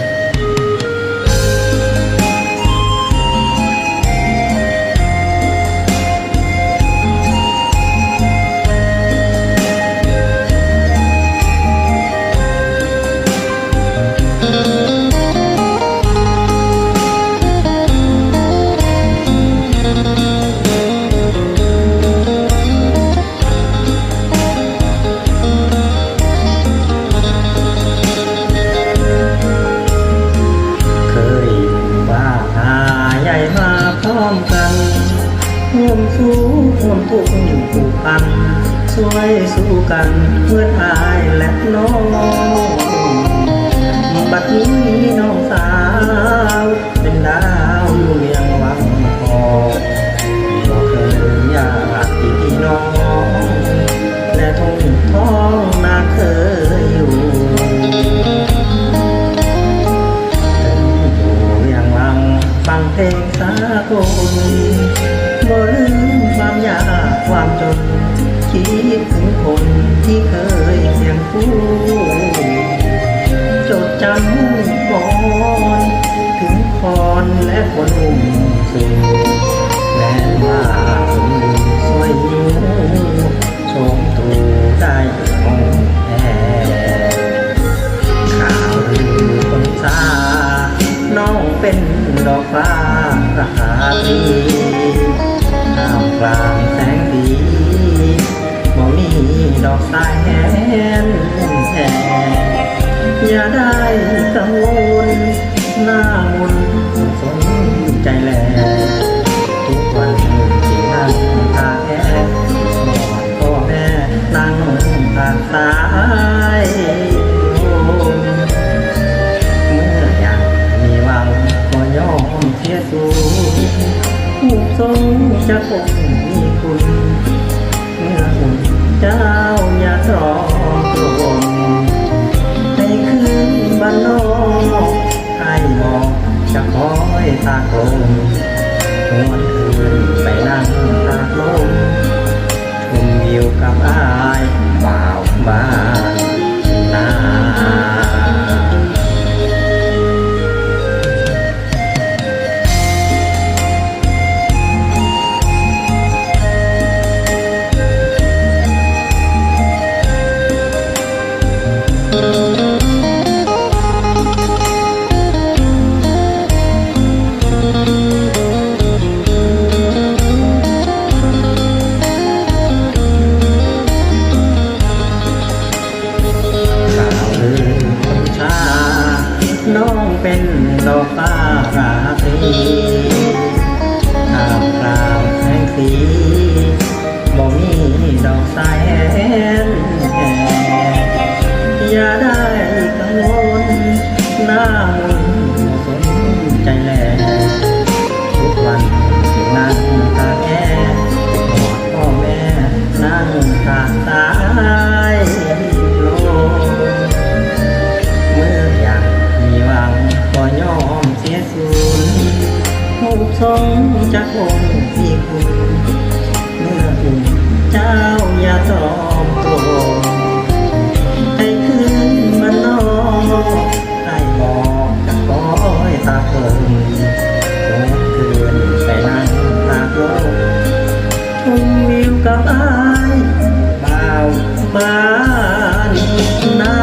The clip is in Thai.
เค ร้อมกันร่วมสู้ร่วมทุกข์ผูกพันช่วยสู้กันเพื่อนอายและน้องบัดนี้น้องสาวเป็นดา สากลบ่ลืมความยากความจน คิดถึงคนที่เคยเคียงคู่จดจำก่อนถึงพรและคนอุ่มสูง อย่าได้กังวลหน้ามนต์สนใจแลทุกวันที่นั่งตาแก่นอนพ่อแม่นั่งทางซ้ายเมื่ออยากมีหวังก็ย่อมเสียสูงผู้ทรงจะคง กับอายบ่าวบ้านนา อย่าได้กังวลน้ามนต์สนใจแลทุกวันนั่งตาแก่กอดพ่อแม่นั่งตาตายลมเมื่ออยากมีหวังก็ยอมเสียสูญหูกทรงจะคงคุ มองจากก้อยตาเพิ่งเกินใส่นั่งตาโลกทุ่มนิ้วกับอายบ่าวบ้านนา